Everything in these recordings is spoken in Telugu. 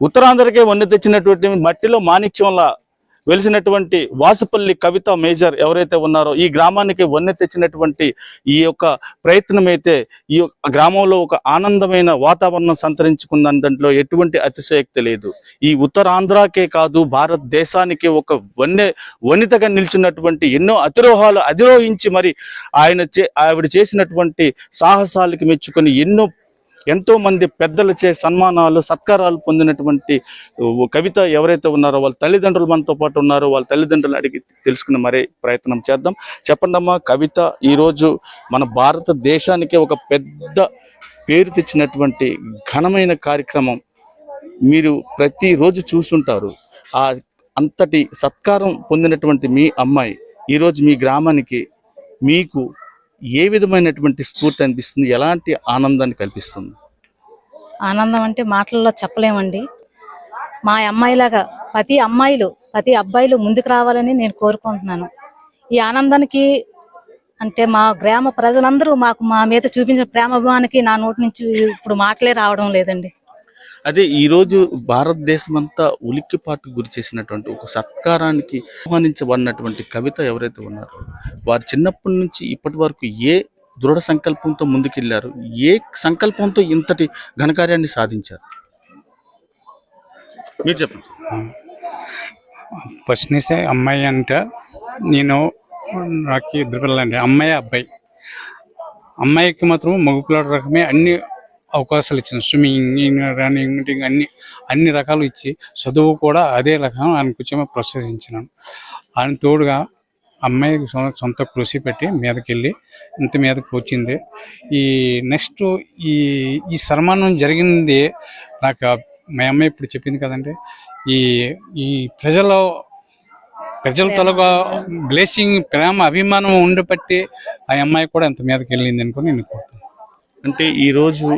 ఉత్తరాంధ్రకే వన్నె తెచ్చినటువంటి మట్టిలో మాణిక్యంలా వెలిసినటువంటి వాసుపల్లి కవిత మేజర్ ఎవరైతే ఉన్నారో ఈ గ్రామానికి వన్నె తెచ్చినటువంటి ఈ యొక్క ప్రయత్నం అయితే ఈ యొక్క గ్రామంలో ఒక ఆనందమైన వాతావరణం సంతరించుకున్న దాంట్లో ఎటువంటి అతిశయక్తి లేదు. ఈ ఉత్తరాంధ్రకే కాదు భారతదేశానికి ఒక వన్నె వనితగా నిలిచినటువంటి ఎన్నో అతిరోహాలు అధిరోహించి మరి ఆయన చే ఆవిడ చేసినటువంటి సాహసాలకి మెచ్చుకొని ఎన్నో ఎంతో మంది పెద్దలచే సన్మానాలు సత్కారాలు పొందినటువంటి కవిత ఎవరైతే ఉన్నారో వాళ్ళ తల్లిదండ్రులు మనతో పాటు ఉన్నారో వాళ్ళ తల్లిదండ్రులు అడిగి తెలుసుకుని మరే ప్రయత్నం చేద్దాం. చెప్పండి అమ్మా కవిత ఈరోజు మన భారతదేశానికి ఒక పెద్ద పేరు తెచ్చినటువంటి ఘనమైన కార్యక్రమం. మీరు ప్రతిరోజు చూస్తుంటారు ఆ అంతటి సత్కారం పొందినటువంటి మీ అమ్మాయి ఈరోజు మీ గ్రామానికి మీకు ఏ విధమైనటువంటి స్ఫూర్తి అనిపిస్తుంది? ఎలాంటి ఆనందాన్ని కల్పిస్తుంది? ఆనందం అంటే మాటల్లో చెప్పలేమండి. మా అమ్మాయిలాగా ప్రతి అమ్మాయిలు ప్రతి అబ్బాయిలు ముందుకు రావాలని నేను కోరుకుంటున్నాను. ఈ ఆనందానికి అంటే మా గ్రామ ప్రజలందరూ మాకు మా మీద చూపించిన ప్రేమాభిమానికి నా నోటి నుంచి ఇప్పుడు మాటలే రావడం లేదండి. అదే ఈరోజు భారతదేశం అంతా ఉలిక్కిపాటు గురి చేసినటువంటి ఒక సత్కారానికి ఆహ్వానించబడినటువంటి కవిత ఎవరైతే ఉన్నారో వారు చిన్నప్పటి నుంచి ఇప్పటి వరకు ఏ దృఢ సంకల్పంతో ముందుకెళ్ళారు. ఏ సంకల్పంతో ఇంతటి ఘనకార్యాన్ని సాధించారు? మీరు చెప్పండి. ఫస్ట్ నుంచే అమ్మాయి అంటే నేను నాకు ఇద్దరు అమ్మాయి అబ్బాయి. అమ్మాయికి మాత్రం మగపిల్లాడు రకమే అన్ని అవకాశాలు ఇచ్చింది. స్విమ్మింగ్ రన్నింగ్ అన్ని అన్ని రకాలు ఇచ్చి చదువు కూడా అదే రకం ఆయన కొంచెం ప్రోత్సహించినాను ఆయన తోడుగా అమ్మాయి సొంత కృషి పెట్టి మీదకి వెళ్ళి ఇంత మీదకి వచ్చింది ఈ నెక్స్ట్ ఈ ఈ సన్మానం జరిగింది నాకు మా అమ్మాయి ఇప్పుడు చెప్పింది కదండి. ఈ ఈ ప్రజల ప్రజల తలగా బ్లెస్సింగ్ ప్రేమ అభిమానం ఉండబట్టి ఆ అమ్మాయి కూడా ఎంత మీదకి వెళ్ళింది అనుకుని నేను కోరుతాను అంటే ఈ రోజు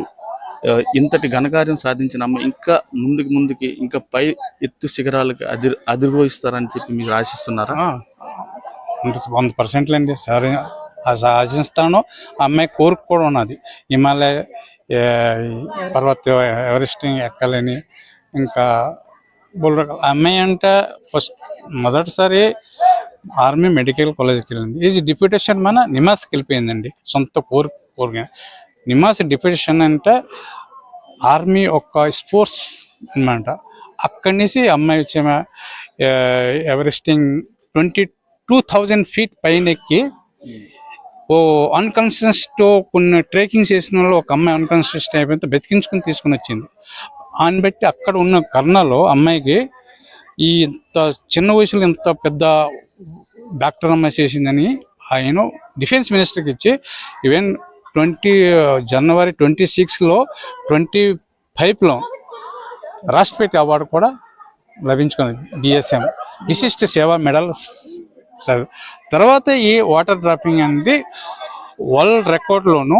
ఆ, ఇంతటి ఘనకార్యం సాధించిన అమ్మ ఇంకా ముందుకు ముందుకి ఇంకా పై ఎత్తు శిఖరాలకు అధిర్ అధిరోహిస్తారని చెప్పి మీరు ఆశిస్తున్నారా? వంద వంద పర్సెంట్లు అండి సరే ఆశిస్తాను ఆ అమ్మాయి కోరిక కూడా ఉన్నది. హిమాలయ పర్వత ఎవరెస్ట్ ఎక్కాలని ఇంకా బోల్ అమ్మాయి అంటే ఫస్ట్ మొదటిసారి ఆర్మీ మెడికల్ కాలేజ్కి వెళ్ళింది. ఈజ్ డిప్యూటేషన్ మన నిమాస్కి వెళ్ళిపోయిందండి. సొంత కోరిక కోరిక. నిమాస్ డిప్యూటేషన్ అంటే ఆర్మీ ఒక స్పోర్ట్స్ అనమాట అక్కడి నుంచి అమ్మాయి వచ్చే ఎవరెస్టింగ్ ట్వంటీ టూ థౌజండ్ ఫీట్ పైన ఎక్కి ఓ అన్కాన్షియస్తో కొన్ని ట్రెక్కింగ్ చేసిన వాళ్ళు ఒక అమ్మాయి అన్కాన్షియస్ అయిపోతే బతికించుకుని తీసుకుని వచ్చింది. అని బట్టి అక్కడ ఉన్న కర్ణలో అమ్మాయికి ఈ ఇంత చిన్న వయసులో ఇంత పెద్ద డాక్టర్ అమ్మాయి చేసిందని ఆయన డిఫెన్స్ మినిస్టర్కి ఇచ్చి ఈవెన్ ట్వంటీ జనవరి ట్వంటీ సిక్స్లో ట్వంటీ ఫైవ్లో రాష్ట్రపతి అవార్డు కూడా లభించుకుంది డిఎస్ఎం. విశిష్ట సేవా మెడల్ స- తర్వాత ఈ వాటర్ డ్రాపింగ్ అనేది వరల్డ్ రికార్డ్లోను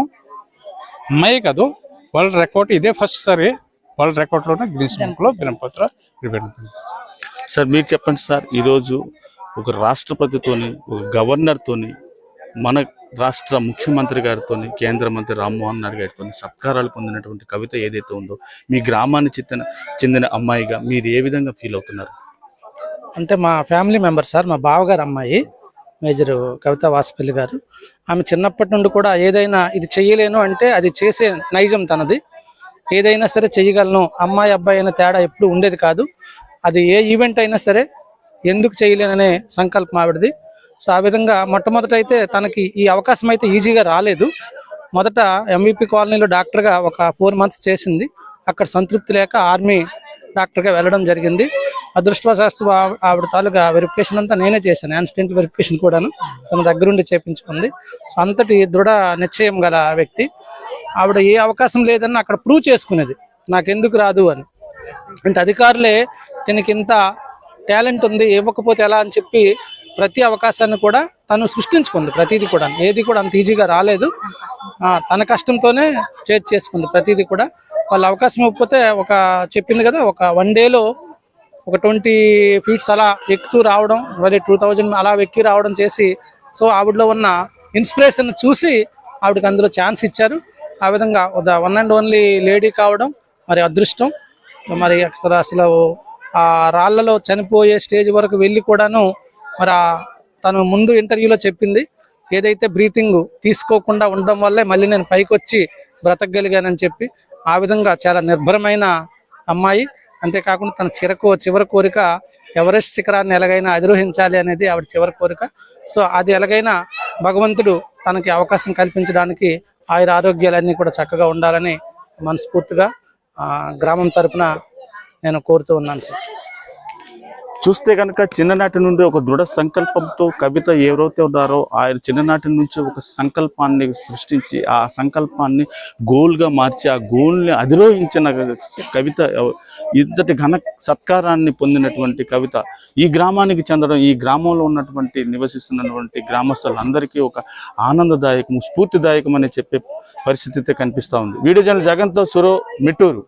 అమ్మాయి కాదు వరల్డ్ రికార్డ్ ఇదే ఫస్ట్ సారి వరల్డ్ రికార్డ్లోనే గిన్నెస్ బుక్లో బ్రహ్మపుత్ర సార్ మీరు చెప్పండి సార్ ఈరోజు ఒక రాష్ట్రపతితోని ఒక గవర్నర్తోని మన రాష్ట్ర ముఖ్యమంత్రి గారితోని కేంద్ర మంత్రి రామ్మోహన్ నాయుడు గారితో సత్కారాలు పొందినటువంటి కవిత ఏదైతే ఉందో మీ గ్రామాన్ని చెందిన చెందిన అమ్మాయిగా మీరు ఏ విధంగా ఫీల్ అవుతున్నారు? అంటే మా ఫ్యామిలీ మెంబర్ సార్ మా బావగారు అమ్మాయి మేజర్ కవిత వాసుపల్లి గారు. ఆమె చిన్నప్పటి నుండి కూడా ఏదైనా ఇది చేయలేను అంటే అది చేసే నైజం తనది. ఏదైనా సరే చేయగలను అమ్మాయి అబ్బాయి అయిన తేడా ఎప్పుడు ఉండేది కాదు. అది ఏ ఈవెంట్ అయినా సరే ఎందుకు చేయలేననే సంకల్పం ఆవిడది. సో ఆ విధంగా మొట్టమొదట అయితే తనకి ఈ అవకాశం అయితే ఈజీగా రాలేదు. మొదట ఎంవిపి కాలనీలో డాక్టర్గా ఒక ఫోర్ మంత్స్ చేసింది. అక్కడ సంతృప్తి లేక ఆర్మీ డాక్టర్గా వెళ్ళడం జరిగింది. అదృష్టవశాస్తు ఆవిడ తాలూకా వెరిఫికేషన్ అంతా నేనే చేశాను. యాన్స్టెంట్ వెరిఫికేషన్ కూడాను తన దగ్గరుండి చేపించుకుంది సో అంతటి దృఢ నిశ్చయం గల వ్యక్తి. ఆవిడ ఏ అవకాశం లేదని అక్కడ ప్రూవ్ చేసుకునేది. నాకెందుకు రాదు అని. అంటే అధికారులే దీనికి ఇంత టాలెంట్ ఉంది ఇవ్వకపోతే ఎలా అని చెప్పి ప్రతి అవకాశాన్ని కూడా తను సృష్టించుకుంది ప్రతిదీ కూడా ఏది కూడా అంత ఈజీగా రాలేదు. తన కష్టంతోనే చేర్చేసుకుంది ప్రతిదీ కూడా. వాళ్ళ అవకాశం ఇవ్వకపోతే ఒక చెప్పింది కదా ఒక వన్ డేలో ఒక ట్వంటీ ఫీట్స్ అలా ఎక్కుతూ రావడం మరి టూ థౌజండ్ అలా ఎక్కి రావడం చేసి సో ఆవిడలో ఉన్న ఇన్స్పిరేషన్ చూసి ఆవిడకి అందులో ఛాన్స్ ఇచ్చారు. ఆ విధంగా వన్ అండ్ ఓన్లీ లేడీ కావడం మరి అదృష్టం. మరి అక్కడ అసలు ఆ రాళ్ళలో చనిపోయే స్టేజ్ వరకు వెళ్ళి కూడాను మరి తను ముందు ఇంటర్వ్యూలో చెప్పింది ఏదైతే బ్రీతింగ్ తీసుకోకుండా ఉండడం వల్లే మళ్ళీ నేను పైకి వచ్చి బ్రతకగలిగానని చెప్పి. ఆ విధంగా చాలా నిర్భరమైన అమ్మాయి. అంతేకాకుండా తన చిరకు చివరి కోరిక ఎవరెస్ట్ శిఖరాన్ని ఎలాగైనా అధిరోహించాలి అనేది ఆవిడ చివరి కోరిక. సో అది ఎలాగైనా భగవంతుడు తనకి అవకాశం కల్పించడానికి ఆయుర ఆరోగ్యాలన్నీ కూడా చక్కగా ఉండాలని మనస్ఫూర్తిగా గ్రామం తరఫున నేను కోరుతూ ఉన్నాను సార్. చూస్తే కనుక చిన్ననాటి నుండి ఒక దృఢ సంకల్పంతో కవిత ఎవరైతే ఉన్నారో ఆయన చిన్ననాటి నుంచి ఒక సంకల్పాన్ని సృష్టించి ఆ సంకల్పాన్ని గోల్గా మార్చి ఆ గోల్ని అధిరోహించిన కవిత ఇంతటి ఘన సత్కారాన్ని పొందినటువంటి కవిత ఈ గ్రామానికి చెందడం ఈ గ్రామంలో ఉన్నటువంటి నివసిస్తున్నటువంటి గ్రామస్తులందరికీ ఒక ఆనందదాయకం స్ఫూర్తిదాయకం అని చెప్పే పరిస్థితి అయితే కనిపిస్తూ ఉంది. వీడియో జర్నల్ జగన్తో సురో మిట్టూరు.